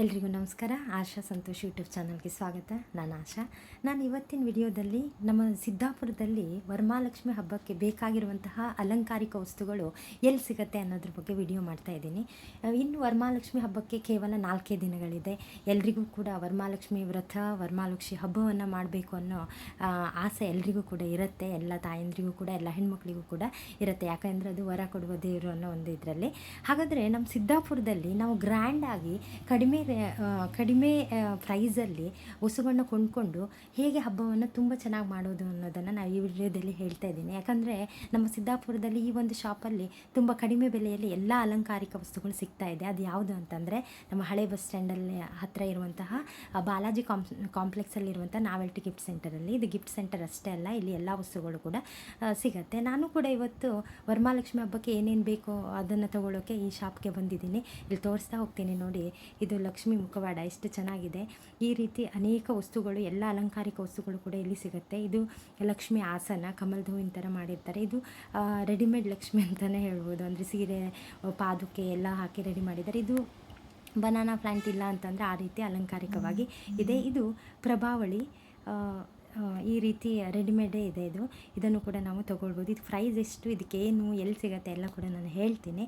ಎಲ್ರಿಗೂ ನಮಸ್ಕಾರ. ಆಶಾ ಸಂತೋಷ್ ಯೂಟ್ಯೂಬ್ ಚಾನಲ್ಗೆ ಸ್ವಾಗತ. ನಾನು ಆಶಾ. ನಾನು ಇವತ್ತಿನ ವಿಡಿಯೋದಲ್ಲಿ ನಮ್ಮ ಸಿದ್ದಾಪುರದಲ್ಲಿ ವರಮಾಲಕ್ಷ್ಮಿ ಹಬ್ಬಕ್ಕೆ ಬೇಕಾಗಿರುವಂತಹ ಅಲಂಕಾರಿಕ ವಸ್ತುಗಳು ಎಲ್ಲಿ ಸಿಗುತ್ತೆ ಅನ್ನೋದ್ರ ಬಗ್ಗೆ ವಿಡಿಯೋ ಮಾಡ್ತಾ ಇದ್ದೀನಿ. ಇನ್ನು ವರಮಾಲಕ್ಷ್ಮಿ ಹಬ್ಬಕ್ಕೆ ಕೇವಲ ನಾಲ್ಕೇ ದಿನಗಳಿದೆ. ಎಲ್ರಿಗೂ ಕೂಡ ವರಮಾಲಕ್ಷ್ಮಿ ವ್ರತ, ವರ್ಮಾಲಕ್ಷ್ಮಿ ಹಬ್ಬವನ್ನು ಮಾಡಬೇಕು ಅನ್ನೋ ಆಸೆ ಎಲ್ರಿಗೂ ಕೂಡ ಇರುತ್ತೆ. ಎಲ್ಲ ತಾಯಂದ್ರಿಗೂ ಕೂಡ, ಎಲ್ಲ ಹೆಣ್ಮಕ್ಳಿಗೂ ಕೂಡ ಇರುತ್ತೆ. ಯಾಕಂದರೆ ಅದು ವರ ಕೊಡುವ ದೇವರು ಅನ್ನೋ ಒಂದು ಇದರಲ್ಲಿ. ಹಾಗಾದರೆ ನಮ್ಮ ಸಿದ್ದಾಪುರದಲ್ಲಿ ನಾವು ಗ್ರ್ಯಾಂಡಾಗಿ ಕಡಿಮೆ ಕಡಿಮೆ ಪ್ರೈಸಲ್ಲಿ ವಸ್ತುಗಳನ್ನ ಕೊಂಡ್ಕೊಂಡು ಹೇಗೆ ಹಬ್ಬವನ್ನು ತುಂಬ ಚೆನ್ನಾಗಿ ಮಾಡೋದು ಅನ್ನೋದನ್ನು ನಾವು ಈ ವಿಡಿಯೋದಲ್ಲಿ ಹೇಳ್ತಾ ಇದ್ದೀನಿ. ಯಾಕಂದರೆ ನಮ್ಮ ಸಿದ್ದಾಪುರದಲ್ಲಿ ಈ ಒಂದು ಶಾಪಲ್ಲಿ ತುಂಬ ಕಡಿಮೆ ಬೆಲೆಯಲ್ಲಿ ಎಲ್ಲ ಅಲಂಕಾರಿಕ ವಸ್ತುಗಳು ಸಿಗ್ತಾ ಇದೆ. ಅದು ಯಾವುದು ಅಂತಂದರೆ ನಮ್ಮ ಹಳೆ ಬಸ್ ಸ್ಟ್ಯಾಂಡಲ್ಲಿ ಹತ್ತಿರ ಇರುವಂತಹ ಬಾಲಾಜಿ ಕಾಂಪ್ ಕಾಂಪ್ಲೆಕ್ಸಲ್ಲಿರುವಂಥ ನಾವೆಲ್ಟಿ ಗಿಫ್ಟ್ ಸೆಂಟರಲ್ಲಿ ಇದು ಗಿಫ್ಟ್ ಸೆಂಟರ್ ಅಷ್ಟೇ ಅಲ್ಲ, ಇಲ್ಲಿ ಎಲ್ಲ ವಸ್ತುಗಳು ಕೂಡ ಸಿಗುತ್ತೆ. ನಾನು ಕೂಡ ಇವತ್ತು ವರಮಹಾಲಕ್ಷ್ಮಿ ಹಬ್ಬಕ್ಕೆ ಏನೇನು ಬೇಕೋ ಅದನ್ನು ತಗೊಳ್ಳೋಕೆ ಈ ಶಾಪ್ಗೆ ಬಂದಿದ್ದೀನಿ. ಇಲ್ಲಿ ತೋರಿಸ್ತಾ ಹೋಗ್ತೀನಿ ನೋಡಿ. ಇದು ಲಕ್ಷ್ಮಿ ಮುಖವಾಡ ಎಷ್ಟು ಚೆನ್ನಾಗಿದೆ. ಈ ರೀತಿ ಅನೇಕ ವಸ್ತುಗಳು ಎಲ್ಲ ಅಲಂಕಾರಿಕ ವಸ್ತುಗಳು ಕೂಡ ಇಲ್ಲಿ ಸಿಗುತ್ತೆ. ಇದು ಲಕ್ಷ್ಮಿ ಆಸನ ಕಮಲದ ಹೂವಿನ ಥರ ಮಾಡಿರ್ತಾರೆ. ಇದು ರೆಡಿಮೇಡ್ ಲಕ್ಷ್ಮಿ ಅಂತಲೇ ಹೇಳ್ಬೋದು. ಅಂದರೆ ಸೀರೆ ಪಾದುಕೆ ಎಲ್ಲ ಹಾಕಿ ರೆಡಿ ಮಾಡಿದ್ದಾರೆ. ಇದು ಬನಾನಾ ಪ್ಲ್ಯಾಂಟ್ ಇಲ್ಲ ಅಂತಂದರೆ ಆ ರೀತಿ ಅಲಂಕಾರಿಕವಾಗಿ ಇದೆ. ಇದು ಪ್ರಭಾವಳಿ ಈ ರೀತಿ ರೆಡಿಮೇಡೇ ಇದೆ ಇದು. ಇದನ್ನು ಕೂಡ ನಾವು ತೊಗೊಳ್ಬೋದು. ಇದು ಪ್ರೈಸ್ ಎಷ್ಟು ಇದಕ್ಕೇನು ಎಲ್ಲಿ ಸಿಗುತ್ತೆ ಎಲ್ಲ ಕೂಡ ನಾನು ಹೇಳ್ತೀನಿ.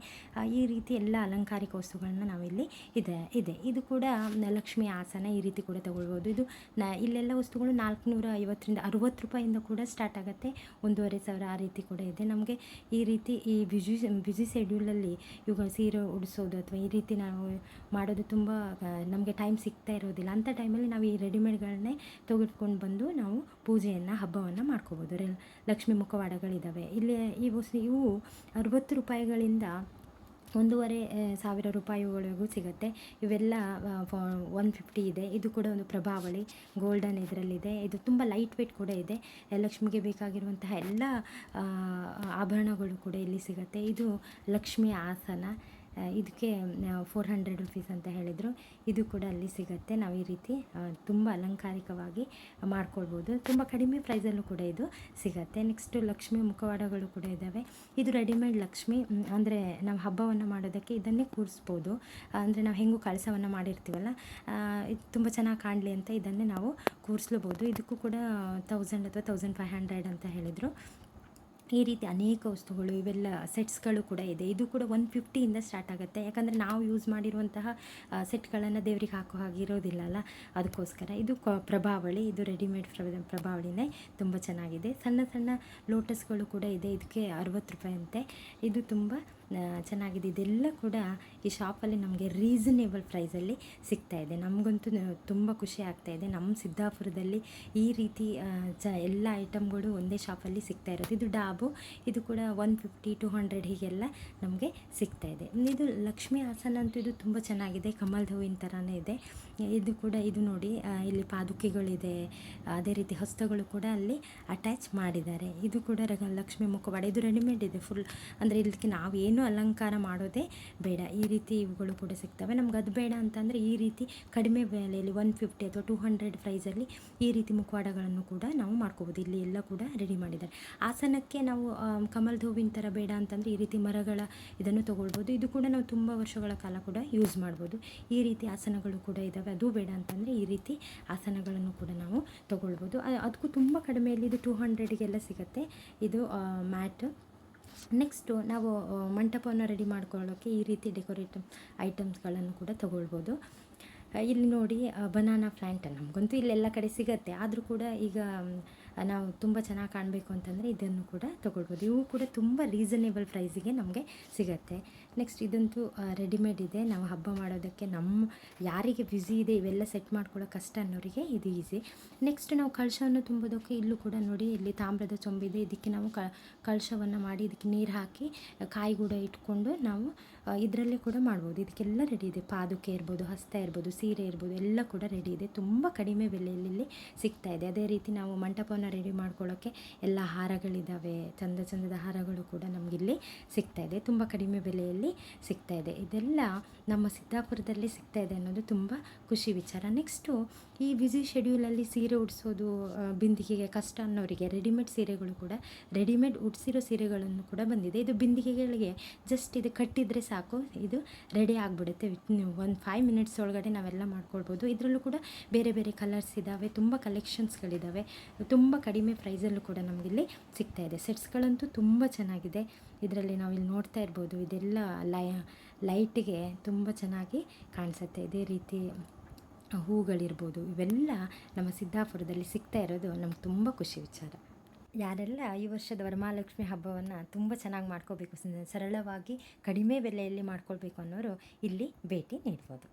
ಈ ರೀತಿ ಎಲ್ಲ ಅಲಂಕಾರಿಕ ವಸ್ತುಗಳನ್ನ ನಾವಿಲ್ಲಿ ಇದೆ ಇದೆ. ಇದು ಕೂಡ ಲಕ್ಷ್ಮಿ ಆಸನ ಈ ರೀತಿ ಕೂಡ ತೊಗೊಳ್ಬೋದು. ಇದು ನ, ಇಲ್ಲೆಲ್ಲ ವಸ್ತುಗಳು ನಾಲ್ಕುನೂರ ಐವತ್ತರಿಂದ ಅರುವತ್ತು ರೂಪಾಯಿಂದ ಕೂಡ ಸ್ಟಾರ್ಟ್ ಆಗುತ್ತೆ. ಒಂದೂವರೆ ಸಾವಿರ ಆ ರೀತಿ ಕೂಡ ಇದೆ. ನಮಗೆ ಈ ರೀತಿ ಈ ಬ್ಯುಸಿ ಬ್ಯುಸಿ ಶೆಡ್ಯೂಲಲ್ಲಿ ಇವಾಗ ಸೀರೆ ಉಡಿಸೋದು ಅಥವಾ ಈ ರೀತಿ ನಾವು ಮಾಡೋದು ತುಂಬ ನಮಗೆ ಟೈಮ್ ಸಿಗ್ತಾ ಇರೋದಿಲ್ಲ. ಅಂಥ ಟೈಮಲ್ಲಿ ನಾವು ಈ ರೆಡಿಮೇಡ್ಗಳನ್ನೇ ತೆಗೆದುಕೊಂಡು ಬಂದು ನಾವು ಪೂಜೆಯನ್ನು, ಹಬ್ಬವನ್ನು ಮಾಡ್ಕೋಬೋದು. ರೆ, ಲಕ್ಷ್ಮೀ ಮುಖವಾಡಗಳಿದ್ದಾವೆ ಇಲ್ಲಿ ವಸ್ತು ಇವು ಅರವತ್ತು ರೂಪಾಯಿಗಳಿಂದ ಒಂದೂವರೆ ಸಾವಿರ ರೂಪಾಯಿವರೆಗೂ ಸಿಗುತ್ತೆ. ಇವೆಲ್ಲ ಒನ್ ಫಿಫ್ಟಿ ಇದೆ. ಇದು ಕೂಡ ಒಂದು ಪ್ರಭಾವಳಿ. ಗೋಲ್ಡನ್ ಇದರಲ್ಲಿದೆ. ಇದು ತುಂಬ ಲೈಟ್ ವೆಯ್ಟ್ ಕೂಡ ಇದೆ. ಲಕ್ಷ್ಮಿಗೆ ಬೇಕಾಗಿರುವಂತಹ ಎಲ್ಲ ಆಭರಣಗಳು ಕೂಡ ಇಲ್ಲಿ ಸಿಗುತ್ತೆ. ಇದು ಲಕ್ಷ್ಮಿ ಆಸನ. ಇದಕ್ಕೆ ಫೋರ್ ಹಂಡ್ರೆಡ್ ರುಪೀಸ್ ಅಂತ ಹೇಳಿದರು. ಇದು ಕೂಡ ಅಲ್ಲಿ ಸಿಗುತ್ತೆ. ನಾವು ಈ ರೀತಿ ತುಂಬ ಅಲಂಕಾರಿಕವಾಗಿ ಮಾಡ್ಕೊಳ್ಬೋದು. ತುಂಬ ಕಡಿಮೆ ಪ್ರೈಸಲ್ಲೂ ಕೂಡ ಇದು ಸಿಗುತ್ತೆ. ನೆಕ್ಸ್ಟು ಲಕ್ಷ್ಮಿ ಮುಖವಾಡಗಳು ಕೂಡ ಇದ್ದಾವೆ ಇದು ರೆಡಿಮೇಡ್ ಲಕ್ಷ್ಮಿ ಅಂದರೆ ನಾವು ಹಬ್ಬವನ್ನು ಮಾಡೋದಕ್ಕೆ ಇದನ್ನೇ ಕೂರಿಸ್ಬೋದು. ಅಂದರೆ ನಾವು ಹೆಂಗು ಕಳಸವನ್ನು ಮಾಡಿರ್ತೀವಲ್ಲ ಇದು ತುಂಬ ಚೆನ್ನಾಗಿ ಕಾಣಲಿ ಅಂತ ಇದನ್ನೇ ನಾವು ಕೂರಿಸ್ಲಬೋದು. ಇದಕ್ಕೂ ಕೂಡ ತೌಸಂಡ್ ಅಥವಾ ತೌಸಂಡ್ ಫೈವ್ ಹಂಡ್ರೆಡ್ ಅಂತ ಹೇಳಿದರು. ಈ ರೀತಿ ಅನೇಕ ವಸ್ತುಗಳು, ಇವೆಲ್ಲ ಸೆಟ್ಸ್ಗಳು ಕೂಡ ಇದೆ. ಇದು ಕೂಡ ಒನ್ ಫಿಫ್ಟಿಯಿಂದ ಸ್ಟಾರ್ಟ್ ಆಗುತ್ತೆ. ಯಾಕಂದರೆ ನಾವು ಯೂಸ್ ಮಾಡಿರುವಂತಹ ಸೆಟ್ಗಳನ್ನು ದೇವ್ರಿಗೆ ಹಾಕೋ ಹಾಗೆ ಇರೋದಿಲ್ಲ ಅಲ್ಲ? ಅದಕ್ಕೋಸ್ಕರ. ಇದು ಕ, ಪ್ರಭಾವಳಿ. ಇದು ರೆಡಿಮೇಡ್ ಪ್ರಭಾವಳಿನೇ. ತುಂಬ ಚೆನ್ನಾಗಿದೆ. ಸಣ್ಣ ಸಣ್ಣ ಲೋಟಸ್ಗಳು ಕೂಡ ಇದೆ. ಇದಕ್ಕೆ ಅರವತ್ತು ರೂಪಾಯಿ ಅಂತೆ ಇದು ತುಂಬ ಚೆನ್ನಾಗಿದೆ. ಇದೆಲ್ಲ ಕೂಡ ಈ ಶಾಪಲ್ಲಿ ನಮಗೆ ರೀಸನೇಬಲ್ ಪ್ರೈಸಲ್ಲಿ ಸಿಗ್ತಾ ಇದೆ. ನಮಗಂತೂ ತುಂಬ ಖುಷಿ ಆಗ್ತಾ ಇದೆ. ನಮ್ಮ ಸಿದ್ದಾಪುರದಲ್ಲಿ ಈ ರೀತಿ ಜ ಎಲ್ಲ ಐಟಮ್ಗಳು ಒಂದೇ ಶಾಪಲ್ಲಿ ಸಿಗ್ತಾ ಇರೋದು. ಇದು ಡಾಬು, ಇದು ಕೂಡ ಒನ್ ಫಿಫ್ಟಿ ಟು ಹಂಡ್ರೆಡ್ ಹೀಗೆಲ್ಲ ನಮಗೆ ಸಿಗ್ತಾ ಇದೆ. ಇದು ಲಕ್ಷ್ಮೀ ಆಸನ ಅಂತೂ ಇದು ತುಂಬ ಚೆನ್ನಾಗಿದೆ. ಕಮಲ್ ಹೂವಿನ ಥರನೇ ಇದೆ. ಇದು ಕೂಡ, ಇದು ನೋಡಿ ಇಲ್ಲಿ ಪಾದುಕೆಗಳಿದೆ. ಅದೇ ರೀತಿ ಹಸ್ತಗಳು ಕೂಡ ಅಲ್ಲಿ ಅಟ್ಯಾಚ್ ಮಾಡಿದ್ದಾರೆ. ಇದು ಕೂಡ ಲಕ್ಷ್ಮಿ ಮುಖವಾಡ. ಇದು ರೆಡಿಮೇಡ್ ಇದೆ ಫುಲ್ ಅಂದರೆ ಇದಕ್ಕೆ ನಾವು ಏನು ಅಲಂಕಾರ ಮಾಡೋದೇ ಬೇಡ. ಈ ರೀತಿ ಇವುಗಳು ಕೂಡ ಸಿಗ್ತವೆ. ನಮ್ಗೆ ಅದು ಬೇಡ ಅಂತಂದರೆ ಈ ರೀತಿ ಕಡಿಮೆ ಬೆಲೆಯಲ್ಲಿ ಒನ್ ಫಿಫ್ಟಿ ಅಥವಾ ಟೂ ಹಂಡ್ರೆಡ್ ಪ್ರೈಸಲ್ಲಿ ಈ ರೀತಿ ಮುಖವಾಡಗಳನ್ನು ಕೂಡ ನಾವು ಮಾಡ್ಕೋಬೋದು. ಇಲ್ಲಿ ಎಲ್ಲ ಕೂಡ ರೆಡಿ ಮಾಡಿದ್ದಾರೆ. ಆಸನಕ್ಕೆ ನಾವು ಕಮಲ್ ಕಮಲದ ಹೂವಿನ ಥರ ಬೇಡ ಅಂತಂದರೆ ಈ ರೀತಿ ಮರಗಳ ಇದನ್ನು ತೊಗೊಳ್ಬೋದು. ಇದು ಕೂಡ ನಾವು ತುಂಬ ವರ್ಷಗಳ ಕಾಲ ಕೂಡ ಯೂಸ್ ಮಾಡ್ಬೋದು. ಈ ರೀತಿ ಆಸನಗಳು ಕೂಡ ಇದ್ದಾವೆ ಅದು ಬೇಡ ಅಂತಂದರೆ ಈ ರೀತಿ ಆಸನಗಳನ್ನು ಕೂಡ ನಾವು ತೊಗೊಳ್ಬೋದು. ಅದಕ್ಕೂ ತುಂಬ ಕಡಿಮೆಯಲ್ಲಿ ಇದು ಟೂ ಹಂಡ್ರೆಡ್ಗೆಲ್ಲ ಸಿಗುತ್ತೆ. ಇದು ಮ್ಯಾಟ್ ನೆಕ್ಸ್ಟು ನಾವು ಮಂಟಪವನ್ನು ರೆಡಿ ಮಾಡ್ಕೊಳ್ಳೋಕ್ಕೆ ಈ ರೀತಿ ಡೆಕೋರೇಟ್ ಐಟಮ್ಸ್ಗಳನ್ನು ಕೂಡ ತಗೊಳ್ಬೋದು. ಇಲ್ಲಿ ನೋಡಿ ಬನಾನಾ ಪ್ಲ್ಯಾಂಟ್ ನಮಗಂತೂ ಇಲ್ಲೆಲ್ಲ ಕಡೆ ಸಿಗತ್ತೆ. ಆದರೂ ಕೂಡ ಈಗ ನಾವು ತುಂಬ ಚೆನ್ನಾಗಿ ಕಾಣಬೇಕು ಅಂತಂದರೆ ಇದನ್ನು ಕೂಡ ತೊಗೊಳ್ಬೋದು. ಇವು ಕೂಡ ತುಂಬ ರೀಸನೇಬಲ್ ಪ್ರೈಸಿಗೆ ನಮಗೆ ಸಿಗತ್ತೆ. ನೆಕ್ಸ್ಟ್ ಇದಂತೂ ರೆಡಿಮೇಡ್ ಇದೆ. ನಾವು ಹಬ್ಬ ಮಾಡೋದಕ್ಕೆ ನಮ್ಮ ಯಾರಿಗೆ ಬ್ಯುಸಿ ಇದೆ, ಇವೆಲ್ಲ ಸೆಟ್ ಮಾಡ್ಕೊಳ್ಳೋ ಕಷ್ಟ ಅನ್ನೋರಿಗೆ ಇದು ಈಸಿ ನೆಕ್ಸ್ಟ್ ನಾವು ಕಳಶವನ್ನು ತುಂಬೋದಕ್ಕೆ ಇಲ್ಲೂ ಕೂಡ ನೋಡಿ, ಇಲ್ಲಿ ತಾಮ್ರದ ಚೊಂಬಿದೆ. ಇದಕ್ಕೆ ನಾವು ಕಳಶವನ್ನು ಮಾಡಿ ಇದಕ್ಕೆ ನೀರು ಹಾಕಿ, ಕಾಯಿಗೂಡ ಇಟ್ಕೊಂಡು ನಾವು ಇದರಲ್ಲೇ ಕೂಡ ಮಾಡ್ಬೋದು. ಇದಕ್ಕೆಲ್ಲ ರೆಡಿ ಇದೆ. ಪಾದುಕೆ ಇರ್ಬೋದು, ಹಸ್ತ ಇರ್ಬೋದು, ಸೀರೆ ಇರ್ಬೋದು, ಎಲ್ಲ ಕೂಡ ರೆಡಿ ಇದೆ. ತುಂಬ ಕಡಿಮೆ ಬೆಲೆಯಲ್ಲಿ ಸಿಗ್ತಾ ಇದೆ. ಅದೇ ರೀತಿ ನಾವು ಮಂಟಪವನ್ನು ರೆಡಿ ಮಾಡ್ಕೊಳ್ಳೋಕ್ಕೆ ಎಲ್ಲ ಹಾರಗಳಿದ್ದಾವೆ. ಚಂದ ಚಂದದ ಹಾರಗಳು ಕೂಡ ನಮಗಿಲ್ಲಿ ಸಿಗ್ತಾ ಇದೆ. ತುಂಬ ಕಡಿಮೆ ಬೆಲೆಯಲ್ಲಿ ಸಿಗ್ತಾ ಇದೆ. ಇದೆಲ್ಲ ನಮ್ಮ ಸಿದ್ದಾಪುರದಲ್ಲಿ ಸಿಗ್ತಾ ಇದೆ ಅನ್ನೋದು ತುಂಬ ಖುಷಿ ವಿಚಾರ. ನೆಕ್ಸ್ಟು ಈ ಬ್ಯುಸಿ ಶೆಡ್ಯೂಲಲ್ಲಿ ಸೀರೆ ಉಡಿಸೋದು ಬಿಂದಿಗೆಗೆ ಕಷ್ಟ ಅನ್ನೋರಿಗೆ ರೆಡಿಮೇಡ್ ಸೀರೆಗಳು ಕೂಡ ರೆಡಿಮೇಡ್ ಉಡಿಸಿರೋ ಸೀರೆಗಳನ್ನು ಕೂಡ ಬಂದಿದೆ. ಇದು ಬಿಂದಿಗೆಗಳಿಗೆ ಜಸ್ಟ್ ಇದು ಕಟ್ಟಿದರೆ ಸಾಕು. ಇದು ರೆಡಿ ಆಗಿಬಿಡುತ್ತೆ. ಒಂದು ಫೈವ್ ಮಿನಿಟ್ಸ್ ಒಳಗಡೆ ನಾವೆಲ್ಲ ಮಾಡ್ಕೊಳ್ಬೋದು. ಇದರಲ್ಲೂ ಕೂಡ ಬೇರೆ ಬೇರೆ ಕಲರ್ಸ್ ಇದ್ದಾವೆ ತುಂಬ ಕಲೆಕ್ಷನ್ಸ್ಗಳಿದ್ದಾವೆ ತುಂಬ ಕಡಿಮೆ ಪ್ರೈಸಲ್ಲೂ ಕೂಡ ನಮಗಿಲ್ಲಿ ಸಿಗ್ತಾ ಇದೆ. ಸೆಟ್ಸ್ಗಳಂತೂ ತುಂಬ ಚೆನ್ನಾಗಿದೆ. ಇದರಲ್ಲಿ ನಾವಿಲ್ಲಿ ನೋಡ್ತಾ ಇರ್ಬೋದು, ಇದೆಲ್ಲ ಲೈ, ಲೈಟಿಗೆ ತುಂಬ ಚೆನ್ನಾಗಿ ಕಾಣಿಸುತ್ತೆ. ಇದೇ ರೀತಿ ಹೂಗಳಿರ್ಬೋದು, ಇವೆಲ್ಲ ನಮ್ಮ ಸಿದ್ದಾಪುರದಲ್ಲಿ ಸಿಗ್ತಾ ಇರೋದು ನಮ್ಗೆ ತುಂಬ ಖುಷಿ ವಿಚಾರ. ಯಾರೆಲ್ಲ ಈ ವರ್ಷದ ವರಮಹಾಲಕ್ಷ್ಮಿ ಹಬ್ಬವನ್ನು ತುಂಬ ಚೆನ್ನಾಗಿ ಮಾಡ್ಕೋಬೇಕು ಸರಳವಾಗಿ ಕಡಿಮೆ ಬೆಲೆಯಲ್ಲಿ ಮಾಡ್ಕೊಳ್ಬೇಕು ಅನ್ನೋರು ಇಲ್ಲಿ ಭೇಟಿ ನೀಡ್ಬೋದು.